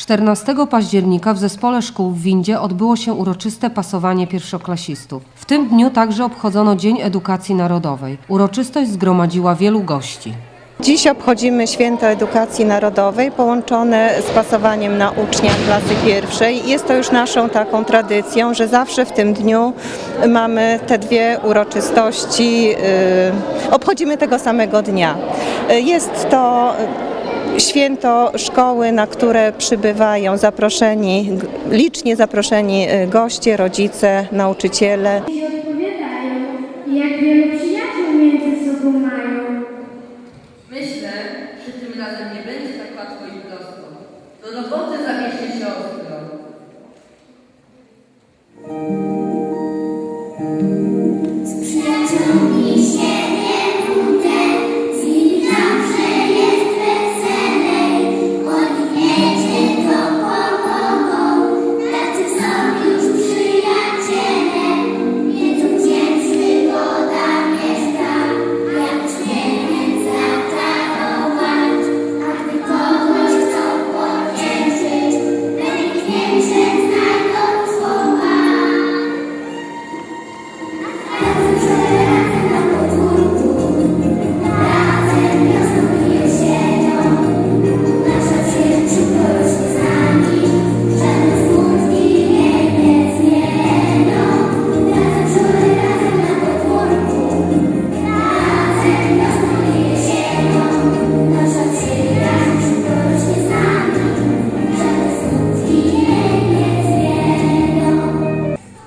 14 października w Zespole Szkół w Windzie odbyło się uroczyste pasowanie pierwszoklasistów. W tym dniu także obchodzono Dzień Edukacji Narodowej. Uroczystość zgromadziła wielu gości. Dziś obchodzimy Święto Edukacji Narodowej połączone z pasowaniem na ucznia klasy pierwszej. Jest to już naszą taką tradycją, że zawsze w tym dniu mamy te dwie uroczystości, yy, obchodzimy tego samego dnia. Yy, Jest to święto szkoły, na które przybywają zaproszeni, licznie zaproszeni yy, goście, rodzice, nauczyciele. się odpowiadają i jak wielu przyjaciół między sobą mają. Myślę, że tym razem nie będzie tak łatwo i prosto. Do roboty zabierzcie się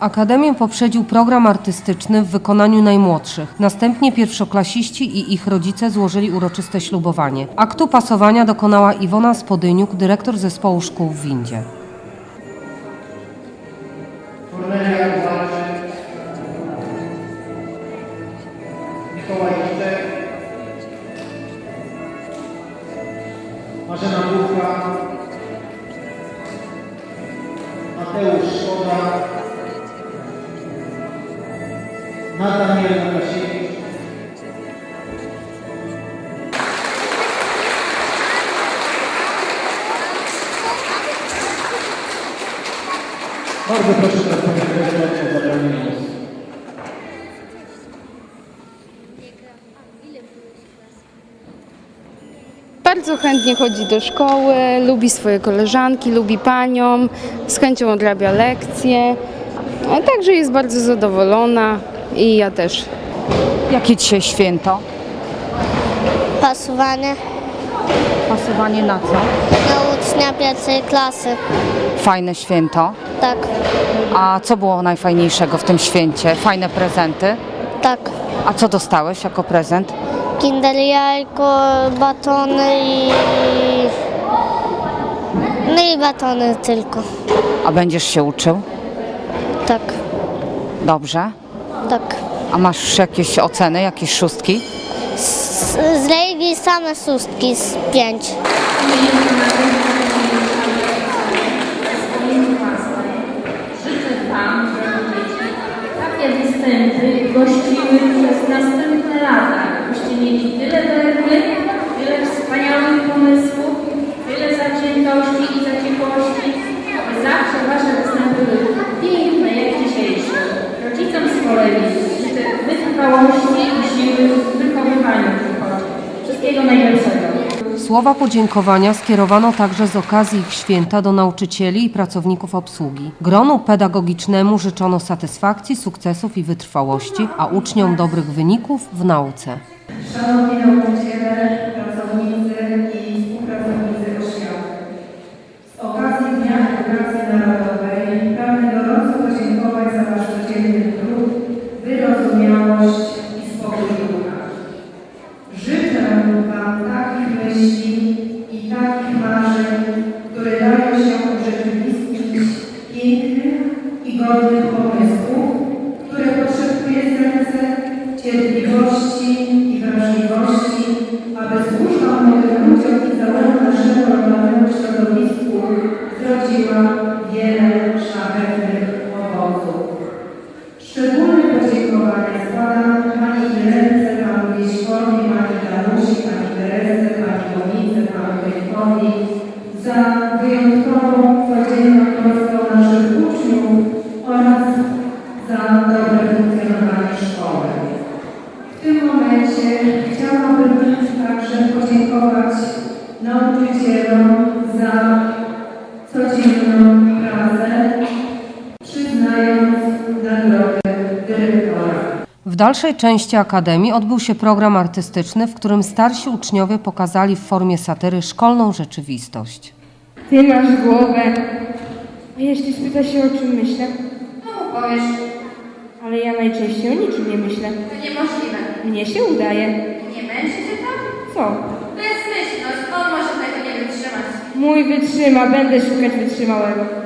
Akademię poprzedził program artystyczny w wykonaniu najmłodszych. Następnie pierwszoklasiści i ich rodzice złożyli uroczyste ślubowanie. Aktu pasowania dokonała Iwona Spodyniuk, dyrektor zespołu szkół w Windzie. Marzena Bucha, Mateusz Szkoda, Bardzo proszę teraz panią o zabranie głosu. Bardzo chętnie chodzi do szkoły, lubi swoje koleżanki, lubi panią, z chęcią odrabia lekcje. A także jest bardzo zadowolona i ja też. Jakie dzisiaj święto? Pasowanie Pasowanie na co? na ucznia pierwszej klasy. Fajne święto. Tak, A co było najfajniejszego w tym święcie? Fajne prezenty. tak. A co dostałeś jako prezent? Kinder jajko, batony i... No i batony tylko. A będziesz się uczył? Tak, Dobrze. Tak. A masz jakieś oceny, jakieś szóstki? Z, z same szóstki z pięć. Wszystkiego najlepszego. Słowa podziękowania skierowano także z okazji ich święta do nauczycieli i pracowników obsługi. Gronu pedagogicznemu życzono satysfakcji, sukcesów i wytrwałości, a uczniom dobrych wyników w nauce. Szanowni nauczyciele, pracownicy i współpracownicy oświaty. Z okazji Dnia Edukacji Narodowej pragnę gorąco podziękować za Wasz codzienny trud, wyrozumiałość W dalszej części Akademii odbył się program artystyczny, w którym starsi uczniowie pokazali w formie satyry szkolną rzeczywistość. Ty masz głowę. A jeśli spyta się o czym myślę? No powiesz, Ale ja najczęściej o niczym nie myślę. to niemożliwe. Mnie się udaje. Nie męczy cię to? Co? Bezmyślność, on może tego nie wytrzymać. Mój wytrzyma, będę szukać wytrzymałego.